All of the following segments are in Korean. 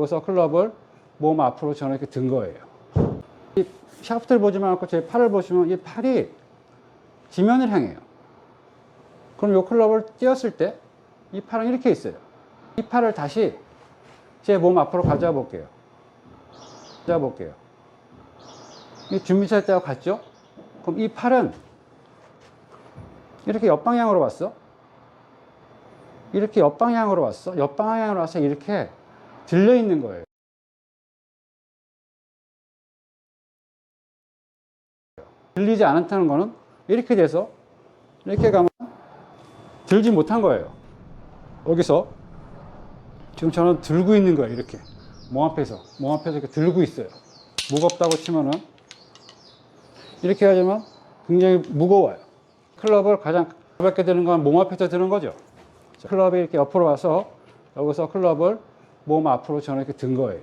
여기서 클럽을 몸 앞으로 저는 이렇게 든 거예요. 이 샤프트를 보지 말고 제 팔을 보시면 이 팔이 지면을 향해요. 그럼 이 클럽을 띄었을 때 이 팔은 이렇게 있어요. 이 팔을 다시 제 몸 앞으로 가져와 볼게요. 가져와 볼게요. 이 준비할 때와 같죠? 그럼 이 팔은 이렇게 옆방향으로 왔어. 이렇게 옆방향으로 왔어. 옆방향으로 와서 이렇게 들려 있는 거예요. 들리지 않다는 거는 이렇게 돼서 이렇게 가면 들지 못한 거예요. 여기서 지금 저는 들고 있는 거예요. 이렇게 몸 앞에서 몸 앞에서 이렇게 들고 있어요. 무겁다고 치면은 이렇게 하지만 굉장히 무거워요. 클럽을 가장 가볍게 드는 건 몸 앞에서 드는 거죠. 자, 클럽이 이렇게 옆으로 와서 여기서 클럽을 몸 앞으로 저는 이렇게 든 거예요.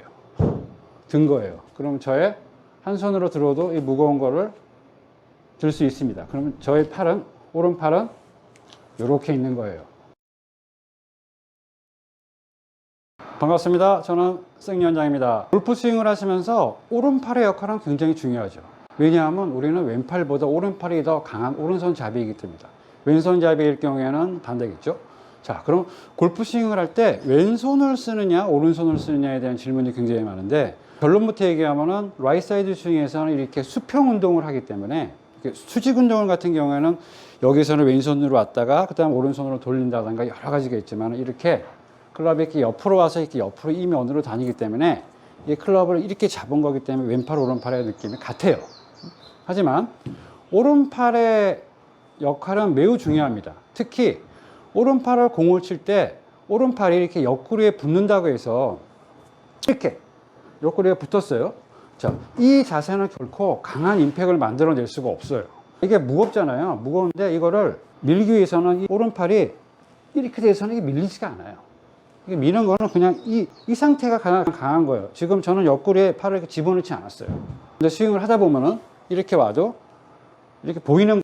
든 거예요. 그럼 저의 한 손으로 들어도 이 무거운 거를 들 수 있습니다. 그러면 저의 팔은 오른팔은 이렇게 있는 거예요. 반갑습니다. 저는 승리원장입니다. 골프 스윙을 하시면서 오른팔의 역할은 굉장히 중요하죠. 왜냐하면 우리는 왼팔보다 오른팔이 더 강한 오른손 잡이이기 때문이다. 왼손 잡이일 경우에는 반대겠죠. 자, 그럼 골프 스윙을 할 때 왼손을 쓰느냐, 오른손을 쓰느냐에 대한 질문이 굉장히 많은데 결론부터 얘기하면은 라이트 사이드 스윙에서는 이렇게 수평 운동을 하기 때문에 수직 운동을 같은 경우에는 여기서는 왼손으로 왔다가 그다음 오른손으로 돌린다든가 여러 가지가 있지만 이렇게 클럽이 이렇게 옆으로 와서 이렇게 옆으로 이면으로 다니기 때문에 이 클럽을 이렇게 잡은 거기 때문에 왼팔 오른팔의 느낌이 같아요. 하지만 오른팔의 역할은 매우 중요합니다. 특히 오른팔을 공을 칠 때 오른팔이 이렇게 옆구리에 붙는다고 해서 이렇게 옆구리에 붙었어요. 자, 이 자세는 결코 강한 임팩을 만들어낼 수가 없어요. 이게 무겁잖아요. 무거운데 이거를 밀기 위해서는 이 오른팔이 이렇게 돼서는 밀리지가 않아요. 이게 미는 거는 그냥 이, 이 상태가 가장 강한 거예요. 지금 저는 옆구리에 팔을 이렇게 집어넣지 않았어요. 근데 스윙을 하다 보면은 이렇게 와도 이렇게 보이는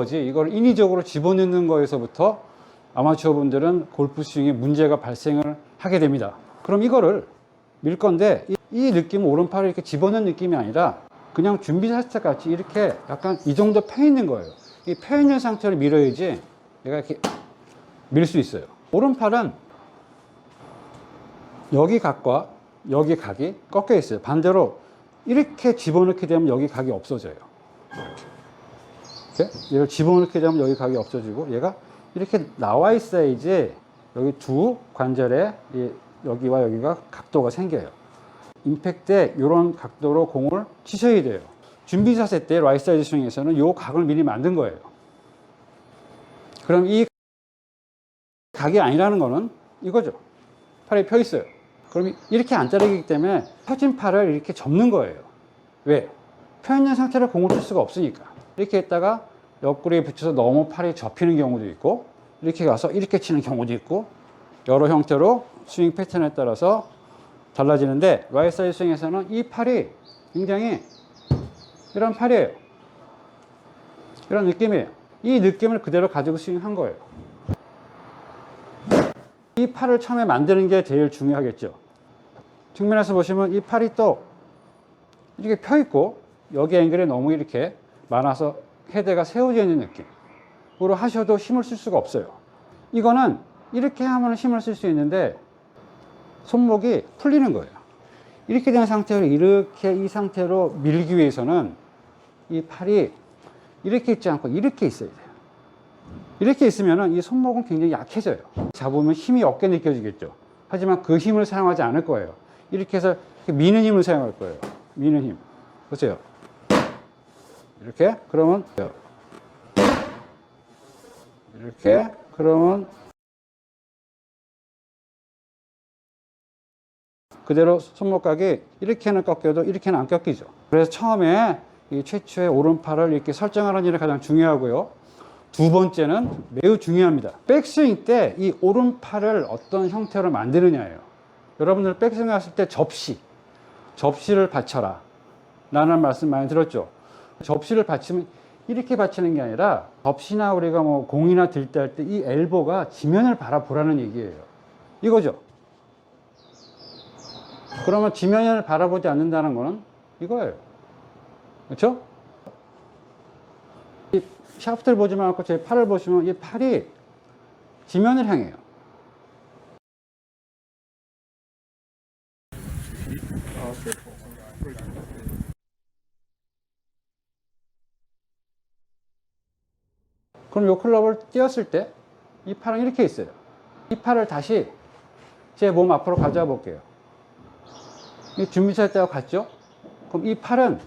거지. 이걸 인위적으로 집어넣는 거에서부터 아마추어 분들은 골프 스윙에 문제가 발생을 하게 됩니다. 그럼 이거를 밀 건데 이, 이 느낌은 오른팔을 이렇게 집어넣는 느낌이 아니라 그냥 준비 살짝 같이 이렇게 약간 이 정도 펴 있는 거예요. 이 펴 있는 상태로 밀어야지 내가 이렇게 밀 수 있어요. 오른팔은 여기 각과 여기 각이 꺾여 있어요. 반대로 이렇게 집어넣게 되면 여기 각이 없어져요. 이렇게 얘를 집어넣게 되면 여기 각이 없어지고 얘가 이렇게 나와 있어야지 여기 두 관절에 이 여기와 여기가 각도가 생겨요. 임팩트에 이런 각도로 공을 치셔야 돼요. 준비 자세 때 라이트 사이드 스윙에서는 이 각을 미리 만든 거예요. 그럼 이 각이 아니라는 거는 이거죠. 팔이 펴 있어요. 그럼 이렇게 안 자르기 때문에 펴진 팔을 이렇게 접는 거예요. 왜? 펴 있는 상태로 공을 칠 수가 없으니까. 이렇게 했다가 옆구리에 붙여서 너무 팔이 접히는 경우도 있고 이렇게 가서 이렇게 치는 경우도 있고 여러 형태로 스윙 패턴에 따라서 달라지는데 라이트 사이드 스윙에서는 이 팔이 굉장히 이런 팔이에요. 이런 느낌이에요. 이 느낌을 그대로 가지고 스윙한 거예요. 이 팔을 처음에 만드는 게 제일 중요하겠죠. 측면에서 보시면 이 팔이 또 이렇게 펴 있고 여기 앵글에 너무 이렇게 많아서 헤드가 세워져 있는 느낌으로 하셔도 힘을 쓸 수가 없어요. 이거는 이렇게 하면 힘을 쓸 수 있는데 손목이 풀리는 거예요. 이렇게 된 상태로 이렇게 이 상태로 밀기 위해서는 이 팔이 이렇게 있지 않고 이렇게 있어야 돼요. 이렇게 있으면 이 손목은 굉장히 약해져요. 잡으면 힘이 없게 느껴지겠죠. 하지만 그 힘을 사용하지 않을 거예요. 이렇게 해서 미는 힘을 사용할 거예요. 미는 힘. 보세요. 이렇게 그러면 이렇게 그러면 그대로 손목각이 이렇게는 꺾여도 이렇게는 안 꺾이죠. 그래서 처음에 이 최초의 오른팔을 이렇게 설정하는 일이 가장 중요하고요. 두 번째는 매우 중요합니다. 백스윙 때 이 오른팔을 어떤 형태로 만드느냐예요. 여러분들 백스윙 하실 때 접시, 접시를 받쳐라. 라는 말씀 많이 들었죠. 접시를 받치면 이렇게 받치는 게 아니라 접시나 우리가 뭐 공이나 들때할 때 이 엘보가 지면을 바라보라는 얘기예요. 이거죠. 그러면 지면을 바라보지 않는다는 거는 이거예요. 그렇죠? 이 샤프트를 보지 말고 제 팔을 보시면 이 팔이 지면을 향해요. 그럼 이 클럽을 띄었을 때 이 팔은 이렇게 있어요. 이 팔을 다시 제 몸 앞으로 가져와 볼게요. 이 준비차 때와 같죠? 그럼 이 팔은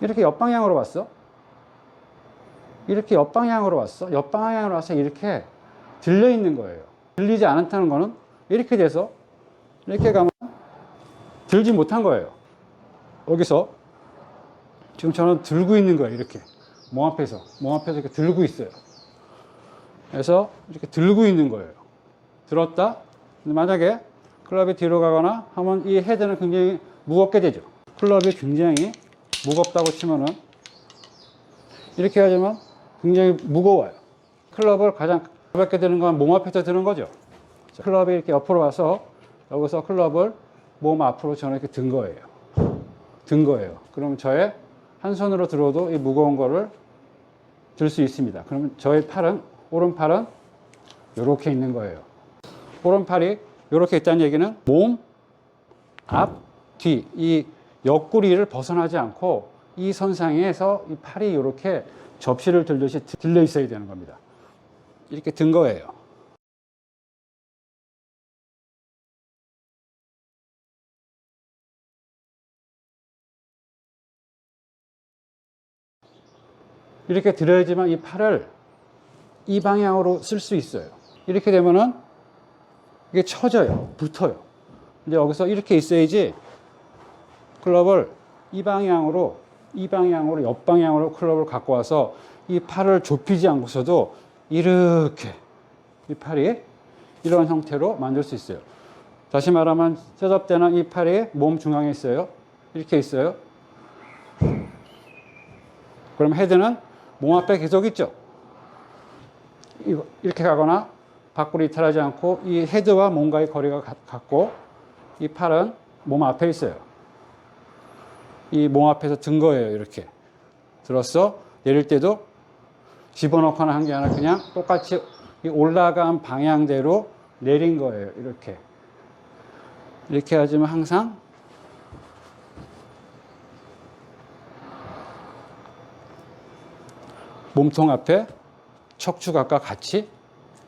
이렇게 옆방향으로 왔어. 이렇게 옆방향으로 왔어. 옆방향으로 와서 이렇게 들려 있는 거예요. 들리지 않았다는 거는 이렇게 돼서 이렇게 가면 들지 못한 거예요. 여기서 지금 저는 들고 있는 거예요. 이렇게. 몸 앞에서. 몸 앞에서 이렇게 들고 있어요. 그래서 이렇게 들고 있는 거예요. 들었다. 만약에 클럽이 뒤로 가거나 하면 이 헤드는 굉장히 무겁게 되죠. 클럽이 굉장히 무겁다고 치면은 이렇게 하자면 굉장히 무거워요. 클럽을 가장 가볍게 드는 건 몸 앞에서 드는 거죠. 자, 클럽이 이렇게 옆으로 와서 여기서 클럽을 몸 앞으로 저는 이렇게 든 거예요. 든 거예요. 그럼 저의 한 손으로 들어도 이 무거운 거를 들 수 있습니다. 그러면 저의 팔은 오른팔은 이렇게 있는 거예요. 오른팔이 이렇게 있다는 얘기는 몸, 앞, 뒤, 이 옆구리를 벗어나지 않고 이 선상에서 이 팔이 이렇게 접시를 들듯이 들려 있어야 되는 겁니다. 이렇게 든 거예요. 이렇게 들어야지만 이 팔을 이 방향으로 쓸 수 있어요. 이렇게 되면은 이게 쳐져요. 붙어요. 근데 여기서 이렇게 있어야지 클럽을 이 방향으로, 이 방향으로, 옆 방향으로 클럽을 갖고 와서 이 팔을 좁히지 않고서도 이렇게 이 팔이 이런 형태로 만들 수 있어요. 다시 말하면 셋업 때는 이 팔이 몸 중앙에 있어요. 이렇게 있어요. 그럼 헤드는 몸 앞에 계속 있죠. 이렇게 가거나 밖으로 이탈하지 않고 이 헤드와 몸과의 거리가 같- 같고 이 팔은 몸 앞에 있어요. 이 몸 앞에서 든 거예요. 이렇게 들었어 내릴 때도 집어넣거나 한 게 아니라 그냥 똑같이 이 올라간 방향대로 내린 거예요. 이렇게 이렇게 하지만 항상 몸통 앞에 척추각과 같이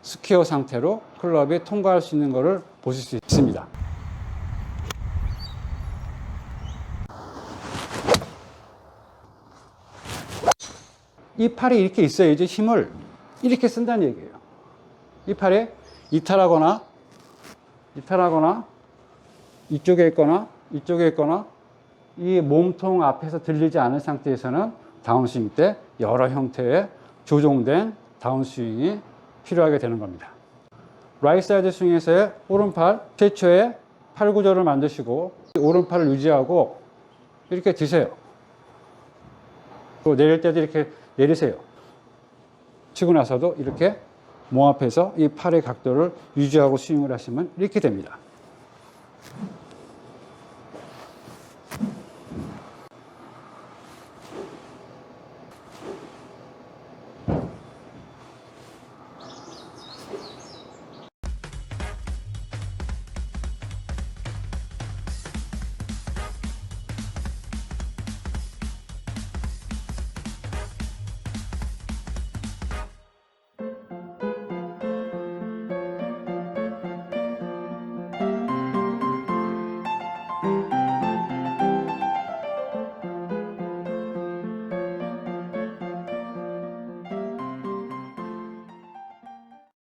스퀘어 상태로 클럽이 통과할 수 있는 것을 보실 수 있습니다. 이 팔이 이렇게 있어야지 힘을 이렇게 쓴다는 얘기예요. 이 팔에 이탈하거나 이탈하거나 이쪽에 있거나 이쪽에 있거나 이 몸통 앞에서 들리지 않은 상태에서는 다운스윙 때 여러 형태의 조종된 다운스윙이 필요하게 되는 겁니다. 라이트 사이드 스윙에서의 오른팔 최초의 팔 구조를 만드시고 오른팔을 유지하고 이렇게 드세요. 또 내릴 때도 이렇게 내리세요. 치고 나서도 이렇게 몸 앞에서 이 팔의 각도를 유지하고 스윙을 하시면 이렇게 됩니다.